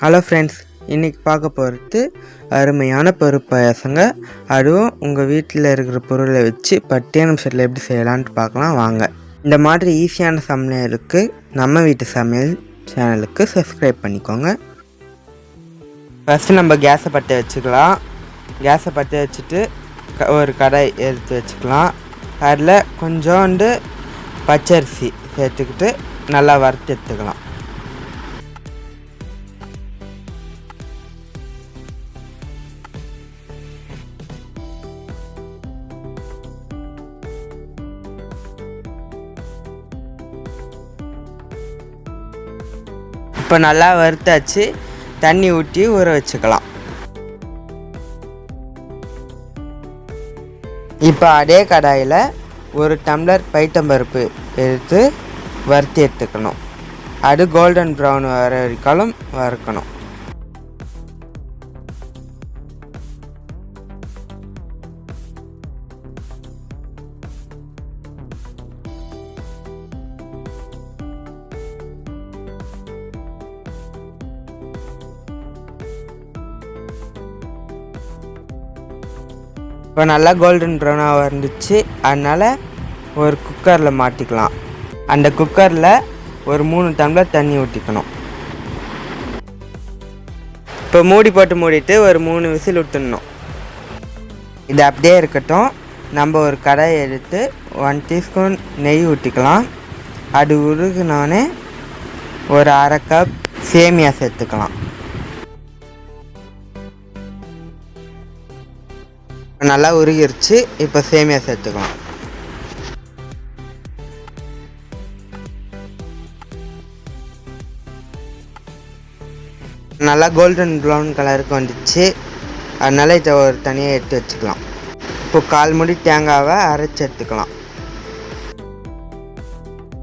Hello friends இன்றைக்கி பார்க்க போகிறது அருமையான பருப்பு பாயாசங்க. அதுவும் உங்கள் வீட்டில் இருக்கிற பொருளை வச்சு பத்தே நிமிஷத்தில் எப்படி செய்யலான்ட்டு பார்க்கலாம். வாங்க. இந்த மாதிரி ஈஸியான சமையலுக்கு நம்ம வீட்டு சமையல் சேனலுக்கு சப்ஸ்கிரைப் பண்ணிக்கோங்க. ஃபஸ்ட்டு நம்ம கேஸை பற்ற வச்சுக்கலாம். கேஸை பற்ற வச்சுட்டு க- ஒரு கடாய் எடுத்து வச்சுக்கலாம். அதில் கொஞ்சோண்டு பச்சரிசி சேர்த்துக்கிட்டு நல்லா வறுத்து எடுத்துக்கலாம். இப்போ நல்லா வறுத்தாச்சு. தண்ணி ஊற்றி ஊற வச்சுக்கலாம். இப்போ அதே கடாயில் ஒரு டம்ளர் பைத்தம்பருப்பு எடுத்து வறுத்து எடுத்துக்கணும். அது கோல்டன் ப்ரௌன் வர வரைக்காலும் வறுக்கணும். இப்போ நல்லா கோல்டன் ப்ரௌனாக வந்துச்சு அதனால் ஒரு குக்கரில் மாட்டிக்கலாம். அந்த குக்கரில் ஒரு மூணு டம்ளர் தண்ணி ஊற்றிக்கணும் இப்போ மூடி போட்டு மூடிட்டு ஒரு மூணு விசில் விட்டுடணும் இது அப்படியே இருக்கட்டும். நம்ம ஒரு கடாயை எடுத்து ஒன் டீஸ்பூன் நெய் ஊற்றிக்கலாம் அது உருகுனோடனே ஒரு அரை கப் சேமியா சேர்த்துக்கலாம். நல்லா உருகிருச்சு இப்போ சேமியா சேர்த்துக்கலாம். நல்லா கோல்டன் ப்ரௌன் கலருக்கு வந்துச்சு. அதனால இதை ஒரு தனியாக எடுத்து வச்சுக்கலாம். இப்போ கால் முடி தேங்காவை அரைச்சி எடுத்துக்கலாம்.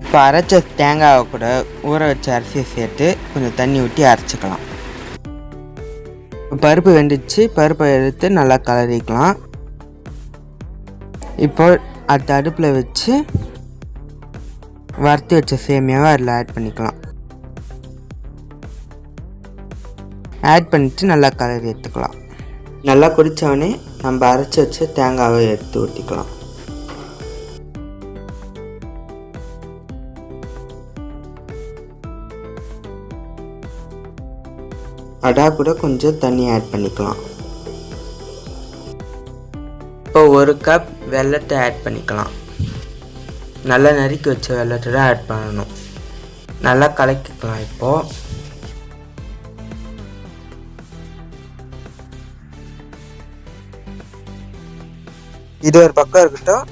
இப்போ அரைச்ச தேங்காவை கூட ஊற வச்ச அரிசியை சேர்த்து கொஞ்சம் தண்ணி ஊற்றி அரைச்சிக்கலாம். பருப்பு வெந்துச்சு பருப்பை எடுத்து நல்லா கலரிக்கலாம். இப்போ அடுத்த அடுப்பில் வச்சு வறுத்து வச்ச சேமியாவை அதில் ஆட் பண்ணிக்கலாம். ஆட் பண்ணிட்டு நல்லா கலரி எடுத்துக்கலாம். நல்லா குடித்தவொடனே நம்ம அரைச்சி வச்ச தேங்காவை எடுத்து ஊற்றிக்கலாம் அடா கூட கொஞ்சம் தண்ணி ஆட் பண்ணிக்கலாம். இப்போ ஒரு கப் வெள்ளத்தை ஆட் பண்ணிக்கலாம். நல்லா நறுக்கி வச்ச வெள்ளத்தை தான் ஆட் பண்ணணும். நல்லா கலக்கிக்கலாம் இப்போது இது ஒரு பக்கம் இருக்கட்டும்.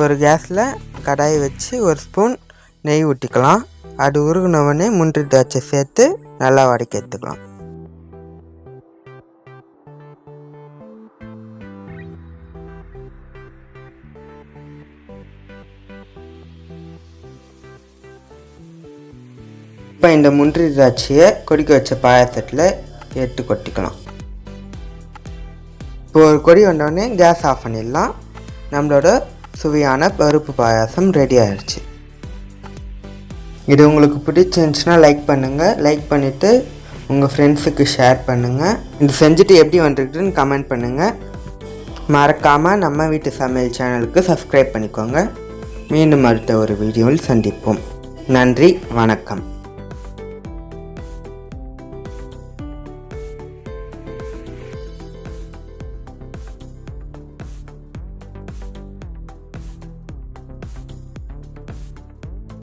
ஒரு கேஸில் கடாயை வச்சு ஒரு ஸ்பூன் நெய் ஊற்றிக்கலாம் அது உருகுனவொடனே முந்திரி திராட்சை சேர்த்து நல்லா வதக்கி எடுத்துக்கலாம். இப்போ இந்த முந்திரி திராட்சையை கொதிக்க வச்ச பாயாசத்தில் எடுத்து கொட்டிக்கலாம். இப்போ ஒரு கொடி வந்தோடனே கேஸ் ஆஃப் பண்ணிடலாம். நம்மளோட சுவையான பருப்பு பாயாசம் ரெடி ஆயிடுச்சு இது உங்களுக்கு பிடிச்சிருந்துச்சுன்னா லைக் பண்ணுங்கள் லைக் பண்ணிவிட்டு உங்கள் ஃப்ரெண்ட்ஸுக்கு ஷேர் பண்ணுங்கள் இது செஞ்சுட்டு எப்படி வந்துருக்குன்னு கமெண்ட் பண்ணுங்கள் மறக்காமல் நம்ம வீட்டு சமையல் சேனலுக்கு சப்ஸ்கிரைப் பண்ணிக்கோங்க. மீண்டும் அடுத்த ஒரு வீடியோவில் சந்திப்போம். நன்றி வணக்கம்.